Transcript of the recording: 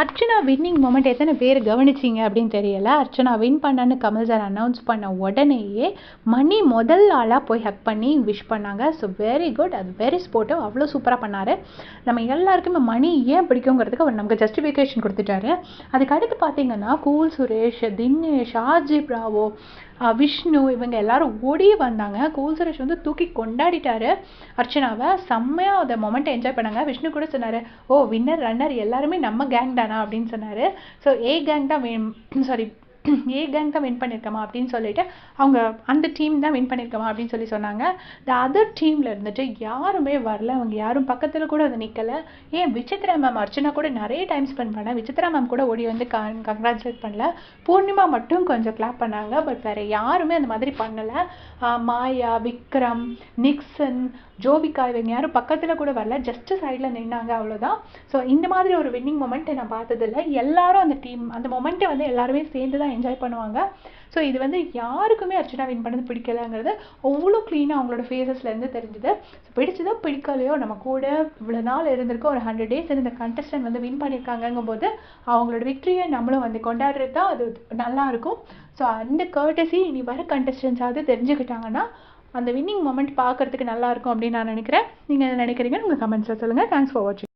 Archana winning moment எத்தனை பேர் கவனிச்சிங்க அப்படின்னு தெரியல. அர்ச்சனா வின் பண்ணான்னு கமல் சார் அனௌன்ஸ் பண்ண உடனேயே மணி முதல் ஆளாக போய் ஹக் பண்ணி விஷ் பண்ணாங்க. ஸோ வெரி குட் அது வெரி ஸ்போர்ட்டிவ் அவ்வளோ சூப்பராக பண்ணார். நம்ம எல்லாருக்குமே மணி ஏன் பிடிக்குங்கிறதுக்கு அவர் நமக்கு ஜஸ்டிஃபிகேஷன் கொடுத்துட்டாரு. அதுக்கு அடுத்து பார்த்தீங்கன்னா cool Suresh Dinesh RJ Bravo Vishnu இவங்க எல்லாரும் ஓடி வந்தாங்க. கூல்சரிஷ் வந்து தூக்கி கொண்டாடிட்டாரு. அர்ச்சனாவை செம்மையாக அந்த மொமெண்ட்டை என்ஜாய் பண்ணாங்க. விஷ்ணு கூட சொன்னார் ஓ வின்னர் ரன்னர் எல்லாருமே நம்ம கேங் தானா? அப்படின்னு சொன்னார். ஸோ ஏ கேங் தான் சாரி ஏ கேங் தான் வின் பண்ணியிருக்கமா அப்படின்னு சொல்லிட்டு அவங்க அந்த டீம் தான் வின் பண்ணியிருக்கமா அப்படின்னு சொல்லி சொன்னாங்க. த அதர் டீமில் இருந்துட்டு யாருமே வரல. அவங்க யாரும் பக்கத்தில் கூட வந்து நிற்கலை ஏன் விசித்ரா மேம் அர்ச்சனா கூட நிறைய டைம் ஸ்பெண்ட் பண்ணேன் விசித்ரா மேம் கூட ஓடி வந்து கங்க்ராச்சுலேட் பண்ணல. பூர்ணிமா மட்டும் கொஞ்சம் கிளாப் பண்ணாங்க. பட் வேறு யாருமே அந்த மாதிரி பண்ணலை. மாயா விக்ரம் நிக்சன் ஜோவிகா இவங்க யாரும் பக்கத்தில் கூட வரல. ஜஸ்ட் சைடில் நின்னாங்க அவ்வளோதான் ஸோ இந்த மாதிரி ஒரு வின்னிங் மொமெண்ட்டை நான் பார்த்ததில்ல. எல்லாரும் அந்த டீம் அந்த மொமெண்ட்டை வந்து எல்லாருமே சேர்ந்து தான் என்ஜாய் பண்ணுவாங்க. ஸோ இது வந்து யாருக்குமே அர்ச்சனா வின் பண்ணது பிடிக்கலங்கிறது அவ்வளோ க்ளீனாக அவங்களோட ஃபேஸஸ்லேருந்து தெரிஞ்சுது. ஸோ பிடிச்சதோ பிடிக்கலையோ நம்ம கூட இவ்வளோ நாள் இருந்திருக்கோம் ஒரு ஹண்ட்ரட் டேஸ் இருந்த கண்டஸ்டன்ட் வந்து வின் பண்ணியிருக்காங்கங்கும் போது அவங்களோட விக்ட்ரியை நம்மளும் வந்து கொண்டாடுறது தான் அது நல்லா இருக்கும். ஸோ அந்த கர்டசி இனி வர கண்டஸ்டன்ஸாவது தெரிஞ்சுக்கிட்டாங்கன்னா அந்த வின்னிங் மொமெண்ட் பார்க்கறதுக்கு நல்லா இருக்கும் அப்படின்னு நான் நினைக்கிறேன். நீங்கள் என்ன நினைக்கிறீங்கன்னு உங்கள் கமெண்ட்ஸில் சொல்லுங்கள் தேங்க்ஸ் ஃபார் வாட்சிங்